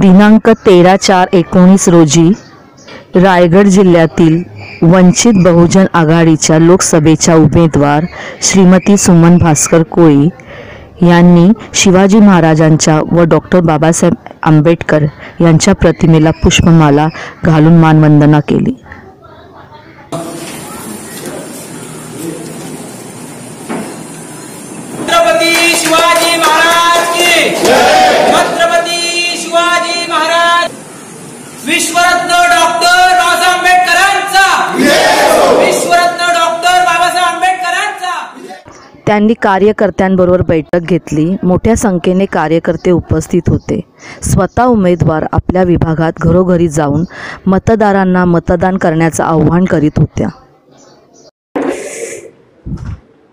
दिनांक तेरा चार एकोणीस रोजी रायगड जिल्ह्यातील वंचित बहुजन आघाडीच्या लोकसभेच्या उमेदवार श्रीमती सुमन भास्कर कोळी यांनी शिवाजी महाराजांच्या व डॉक्टर बाबासाहेब आंबेडकर यांच्या प्रतिमेला पुष्पमाला घालून मानवंदना केली छत्रपती शिवाजी महाराज की छत्रपती शिवाजी महाराज विश्वरत्न डॉक्टर बाबासाहेब आंबेडकरांचा विश्वरत्न डॉक्टर बाबासाहेब आंबेडकरांचा त्यांनी कार्यकर्त्यांबरोबर बैठक घेतली. मोठ्या संख्येने कार्यकर्ते उपस्थित होते. स्वतः उमेदवार आपल्या विभागात घरोघरी जाऊन मतदारांना मतदान करण्याचं आव्हान करीत होत्या.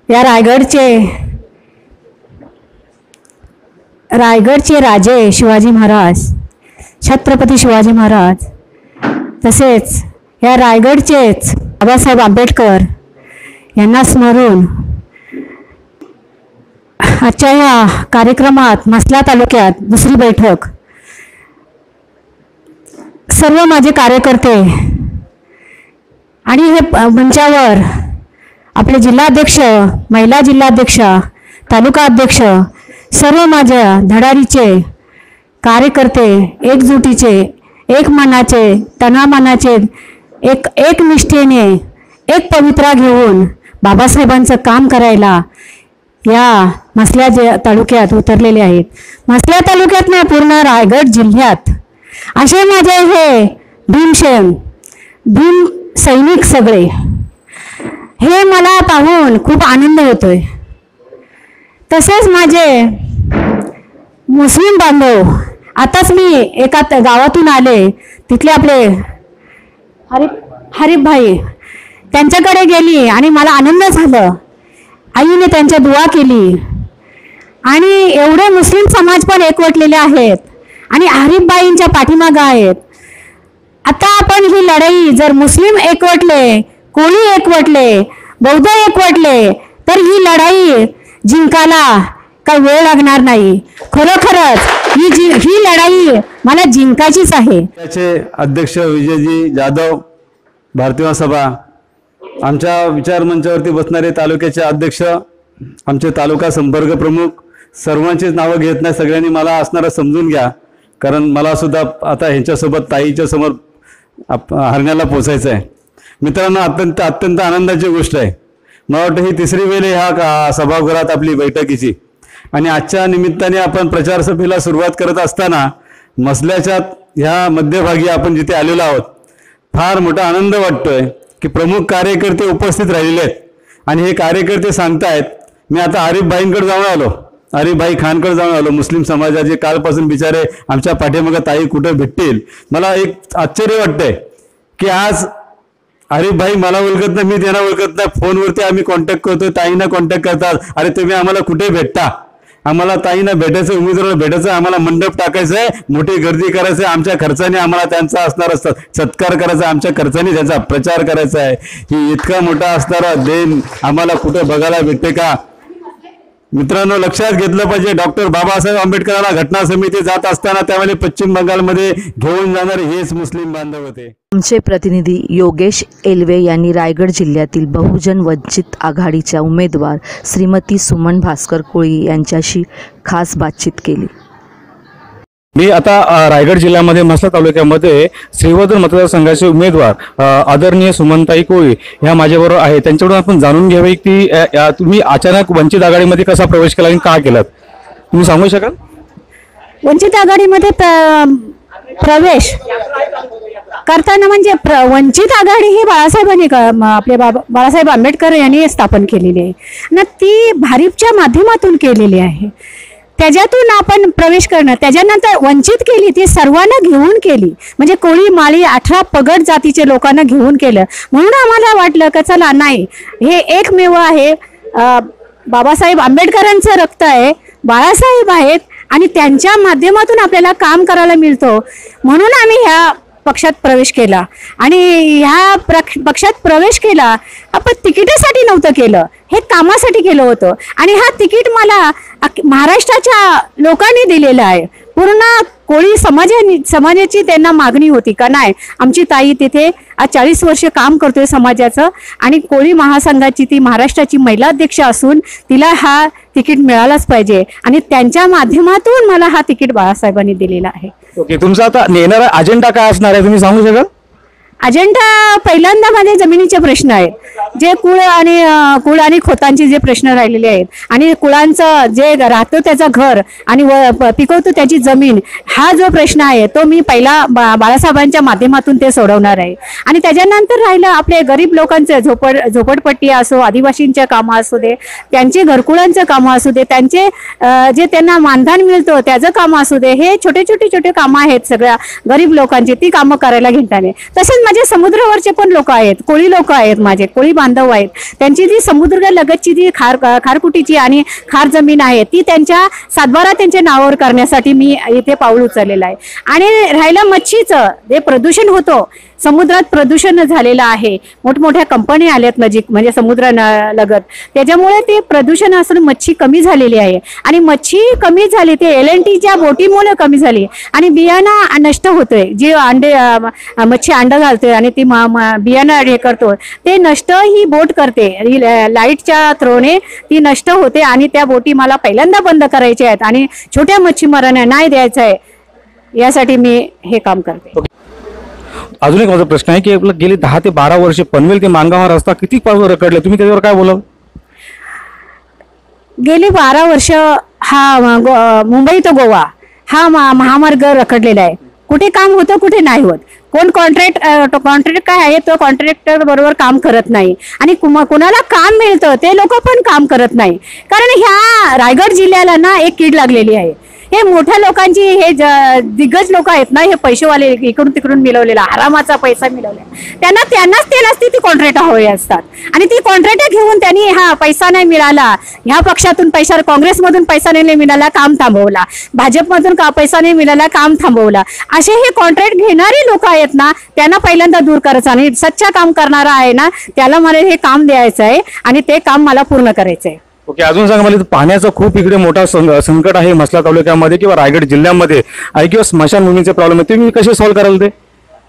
या रायगडचे रायगडचे राजे शिवाजी महाराज छत्रपती शिवाजी महाराज तसेच या रायगडचेच बाबासाहेब आंबेडकर यांना स्मरून आजच्या या कार्यक्रमात मसला तालुक्यात दुसरी बैठक. सर्व माझे कार्यकर्ते आणि हे मंचावर आपले जिल्हाध्यक्ष महिला जिल्हाध्यक्ष तालुका अध्यक्ष सर्व माझ्या धडारीचे कार्यकर्ते एकजुटीचे एक मनाचे तनामनाचे एक एक निष्ठेने एक पवित्रा घेऊन बाबासाहेबांचं काम करायला या मसल्या जे तालुक्यात उतरलेले आहेत. मसल्या तालुक्यात नाही पूर्ण रायगड जिल्ह्यात. असे माझे हे भीमसेन भीम सैनिक सगळे हे मला पाहून खूप आनंद होतोय. तसेच माझे मुस्लिम बांधव आताच मी एका त- गावातून आले तिथले आपले हरिप हरिप भाई त्यांच्याकडे गेली आणि मला आनंद झालं. आईने त्यांच्या दुवा केली. आणि एवढे मुस्लिम समाज पण एकवटलेले आहेत. आणि हरिफबाईंच्या पाठीमागं आहेत. आता आपण ही लढाई जर मुस्लिम एकवटले कोळी एकवटले बौद्ध एकवटले तर ही लढाई जिंकायला काही वेळ लागणार नाही. खरोखरच ही जी ही लढाई मला जिंकायचीच आहे. त्याचे अध्यक्ष विजयजी जाधव भारतीय सभा आमच्या विचारमंचावरती बसणारे तालुक्याचे अध्यक्ष आमचे तालुका संपर्क प्रमुख सर्वांचीच नावं घेत नाही सगळ्यांनी मला असणारं समजून घ्या. कारण मला सुद्धा आता ह्यांच्यासोबत ताईच्या समोर आप हरण्याला पोचायचं आहे. मित्रांनो अत्यंत अत्यंत आनंदाची गोष्ट आहे. मला वाटतं ही तिसरी वेळ आहे ह्या का- सभागृहात आपली बैठकीची. आणि आजच्या निमित्ताने आपण प्रचारसभेला सुरुवात करत असताना मसल्याच्या ह्या मध्यभागी आपण जिथे आलेलो आहोत फार मोठा आनंद वाटतोय. की प्रमुख कार्यकर्ते उपस्थित राहिलेले आहेत. आणि हे कार्यकर्ते सांगतायत मी आता आरिफबाईंकडे जाऊन आलो. आरिफबाई खानकडे जाऊन आलो. मुस्लिम समाजाचे कालपासून बिचारे आमच्या पाठीमागं ताई कुठे भेटतील? मला एक आश्चर्य वाटतंय की आज आरिफबाई मला ओळखत नाही मी त्यांना ओळखत नाही. फोनवरती आम्ही कॉन्टॅक्ट करतोय ताईंना कॉन्टॅक्ट करतात. अरे तुम्ही आम्हाला कुठे भेटता? आम्हाला ताईंना भेटायचं उमेदवाराला भेटायचं आम्हाला मंडप टाकायचं आहे मोठी गर्दी करायचं आहे आमच्या खर्चाने आम्हाला त्यांचा असणार असतात. सत्कार करायचा आमच्या खर्चाने त्यांचा प्रचार करायचा आहे. ही इतका मोठा असणारा देण आम्हाला कुठं बघायला भेटते का? मित्रांनो लक्षात घेतलं पाहिजे डॉक्टर बाबासाहेब आंबेडकरांना घटना समिती जात असताना त्यावेळी पश्चिम बंगालमध्ये घेऊन जाणारे हेच मुस्लिम बांधव होते. आमचे प्रतिनिधी योगेश एलवे यांनी रायगड जिल्ह्यातील बहुजन वंचित आघाडीच्या उमेदवार श्रीमती सुमन भास्कर कोळी यांच्याशी खास बातचीत केली. मी आता रायगड जिल्ह्यामध्ये म्हसला तालुक्यामध्ये श्रीवर्धन मतदारसंघाचे उमेदवार आदरणीय सुमनताई कोळी ह्या माझ्याबरोबर आहे त्यांच्याकडून आपण जाणून घ्यावे की तुम्ही अचानक वंचित आघाडीमध्ये कसा प्रवेश केला आणि का केलात? तुम्ही सांगू शकाल? वंचित आघाडीमध्ये प्र- प्रवेश करताना म्हणजे प्र- वंचित आघाडी ही बाळासाहेबांनी आपले बाबा बाळासाहेब आंबेडकर यांनी स्थापन केलेली आहे. ना ती भारिपच्या माध्यमातून केलेली आहे. त्याच्यातून आपण प्रवेश करणं त्याच्यानंतर वंचित केली ती सर्वांना घेऊन केली. म्हणजे कोळी माळी अठरा पगड जातीचे लोकांना घेऊन केलं. म्हणून आम्हाला वाटलं का चला नाही हे एकमेव आहे. बाबासाहेब आंबेडकरांचं रक्त आहे बाळासाहेब आहेत आणि त्यांच्या माध्यमातून आपल्याला काम करायला मिळतो. म्हणून आम्ही ह्या पक्षात प्रवेश केला. आणि ह्या पक्षात प्रवेश केला आपण तिकिटासाठी नव्हतं केलं. हे कामासाठी केलं होतं. आणि हा तिकीट मला महाराष्ट्राच्या लोकांनी दिलेला आहे. पूर्ण कोळी समाजा समाजाची त्यांना मागणी होती का नाही? आमची ताई तिथे आज चाळीस वर्ष काम करतोय समाजाचं. आणि कोळी महासंघाची ती महाराष्ट्राची महिला अध्यक्ष असून तिला हा तिकीट मिळालाच पाहिजे. आणि त्यांच्या माध्यमातून मला हा तिकीट बाळासाहेबांनी दिलेला आहे. ओके तुमचा आता नेणारा अजेंडा काय असणार आहे? तुम्ही सांगू शकाल? अजेंडा पहिल्यांदा माझे जमिनीचे प्रश्न आहेत. जे कुळ आणि कुळ आणि खोतांचे जे प्रश्न राहिलेले आहेत आणि कुळांचं जे राहतो त्याचं घर आणि व- पिकवतो त्याची जमीन हा जो प्रश्न आहे तो मी पहिला बा- बाळासाहेबांच्या माध्यमातून ते सोडवणार आहे. आणि त्याच्यानंतर राहिलं आपले गरीब लोकांचं झोपड झोपडपट्टी असो आदिवासींच्या कामं असू दे त्यांचे घरकुळांचं कामं असू दे त्यांचे जे त्यांना मानधन मिळतं त्याचं कामं असू दे हे छोटे छोटे छोटे कामं आहेत सगळ्या गरीब लोकांची ती कामं करायला घेताना तसेच माझे समुद्रावरचे पण लोक आहेत कोळी लोक आहेत माझे कोळी बांधव आहेत. त्यांची जी समुद्र लगतची जी खार खारकुटीची आणि खार जमीन आहे ती त्यांच्या सातबारा त्यांच्या नावावर करण्यासाठी मी इथे पाऊल उचललेलं आहे. आणि राहिलं मच्छीचं जे प्रदूषण होतं समुद्रात प्रदूषण झालेलं आहे. मोठमोठ्या कंपन्या आल्यात नजीक म्हणजे समुद्र न- लगत. त्याच्यामुळे ते प्रदूषण असून मच्छी कमी झालेली आहे. आणि मच्छी कमी झाली ते एल एन टीच्या बोटीमुळे कमी झाली. आणि बियाणं नष्ट होतोय. जे अंडे मच्छी अंडा घालते आणि ती बियाणं हे करतो ते नष्ट ही बोट करते. लाईटच्या थ्रोने ती नष्ट होते आणि त्या बोटी मला पहिल्यांदा बंद करायच्या आहेत आणि छोट्या मच्छीमारांना नाही द्यायचं आहे. यासाठी मी हे काम करते. अजून एक माझा प्रश्न आहे की आपलं गेले दहा ते बारा वर्ष पनवेल ते मानगाव रस्ता किती पासून रखडले? तुम्ही त्याच्यावर काय बोलाल? गेली बारा वर्ष हा मुंबई ते गोवा हा महामार्ग रखडलेला आहे. कुठे काम होतं कुठे नाही होत. कोण कॉन्ट्रॅक्ट कॉन्ट्रॅक्ट काय आहे तो कॉन्ट्रॅक्टर बरोबर काम करत नाही. आणि कुम- कुणाला काम मिळतं ते लोक पण काम करत नाही. कारण ह्या रायगड जिल्ह्याला ना एक कीड लागलेली आहे. हे मोठ्या लोकांची हे ज- दिग्गज लोक आहेत ना हे पैसेवाले इकडून तिकडून मिळवलेला आरामाचा पैसा मिळवलेला. त्यांना त्यांनाच ते नसते ती कॉन्ट्रॅक्ट हवे असतात. आणि ती कॉन्ट्रॅक्ट घेऊन त्यांनी हा पैसा नाही मिळाला ह्या पक्षातून पैसा काँग्रेसमधून पैसा नाही मिळाला काम थांबवला. भाजपमधून का पैसा नाही मिळाला काम थांबवला. असे हे कॉन्ट्रॅक्ट घेणारे लोक आहेत ना त्यांना पहिल्यांदा दूर करायचं. आणि सच्चा काम करणारा आहे ना त्याला मला हे काम द्यायचं आहे आणि ते काम मला पूर्ण करायचं आहे ओके अजून सांगा मला पाण्याचा खूप इकडे मोठा संकट आहे मसला तालुक्यामध्ये किंवा रायगड जिल्ह्यामध्ये. आहे किंवा स्मशानभूमीचे प्रॉब्लेम आहे तुम्ही कसे सॉल्व्ह कराल ते?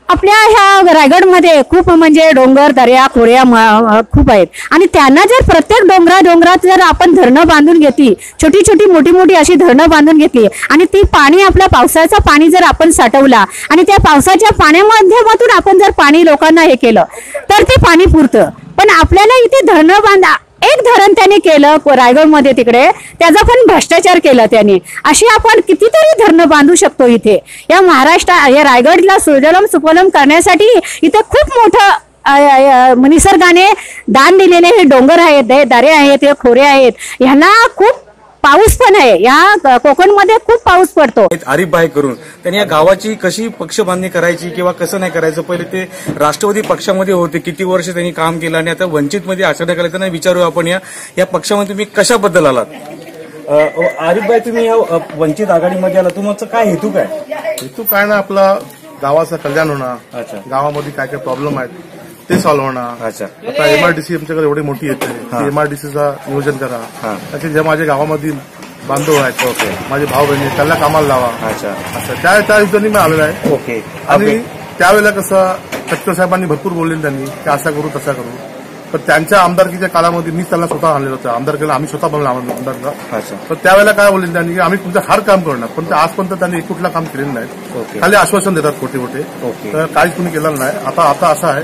आपल्या ह्या रायगडमध्ये खूप म्हणजे डोंगर दर्या खोऱ्या म- खूप आहेत. आणि त्यांना जर प्रत्येक डोंगरा डोंगरात जर आपण धरणं बांधून घेतली छोटी छोटी मोठी मोठी अशी धरणं बांधून घेतली आणि ती पाणी आपल्या पावसाचं पाणी जर आपण साठवला आणि त्या पावसाच्या पाण्यामाध्यमातून आपण जर पाणी लोकांना हे केलं तर ते पाणी पुरतं. पण आपल्याला इथे धरणं बांधा एक धरण त्यांनी केलं रायगडमध्ये तिकडे. त्याचा पण भ्रष्टाचार केला त्याने. अशी आपण कितीतरी धरणं बांधू शकतो इथे. या महाराष्ट्र या रायगडला सुजलम सुफलम करण्यासाठी इथे खूप मोठं निसर्गाने दान दिलेले हे डोंगर आहेत हे दरे आहेत हे खोरे आहेत. ह्यांना खूप पाऊस पण आहे. या कोकणमध्ये खूप पाऊस पडतो. आहेत आरिफबाई करून त्यांनी या गावाची कशी पक्ष बांधणी करायची किंवा कसं नाही करायचं? पहिले ते राष्ट्रवादी पक्षामध्ये होते. किती वर्ष त्यांनी काम केलं आणि आता वंचितमध्ये अचानक आले त्यांना विचारू आपण या. या पक्षामध्ये तुम्ही कशाबद्दल आलात? आरिफबाई तुम्ही या वंचित आघाडीमध्ये आला तुमचं काय हेतू काय? हेतू काय ना आपला गावाचं कल्याण होणार. अच्छा. गावामध्ये काय काय प्रॉब्लेम आहेत? ते सॉल्व्ह होणार? अच्छा. आता एमआरडीसी आमच्याकडे एवढी मोठी येते एमआरडीसीचा नियोजन करा. त्याचे जे माझ्या गावामधील बांधव आहेत ओके. माझे भाऊ बहिणी त्यांना कामाला लावा. अच्छा. असं. त्या त्या हिशोबाने मी आलेलो आहे. ओके. आणि त्यावेळेला कसं कटकर साहेबांनी भरपूर बोलले त्यांनी की असा करू तसा करू. पण त्यांच्या आमदारकीच्या काळामध्ये मीच त्यांना स्वतः आणलेलं होतं. आमदारकीला आम्ही स्वतः बनलो आमदारला अच्छा. तर त्यावेळेला काय बोलले त्यांनी की आम्ही तुमचं हार काम करणार पण आजपर्यंत त्यांनी एक कुठलं काम केलेलं नाही. ओके. खाली आश्वासन देतात खोटे खोटे ओके. तर काहीच कुणी केलेलं नाही. आता आता असं आहे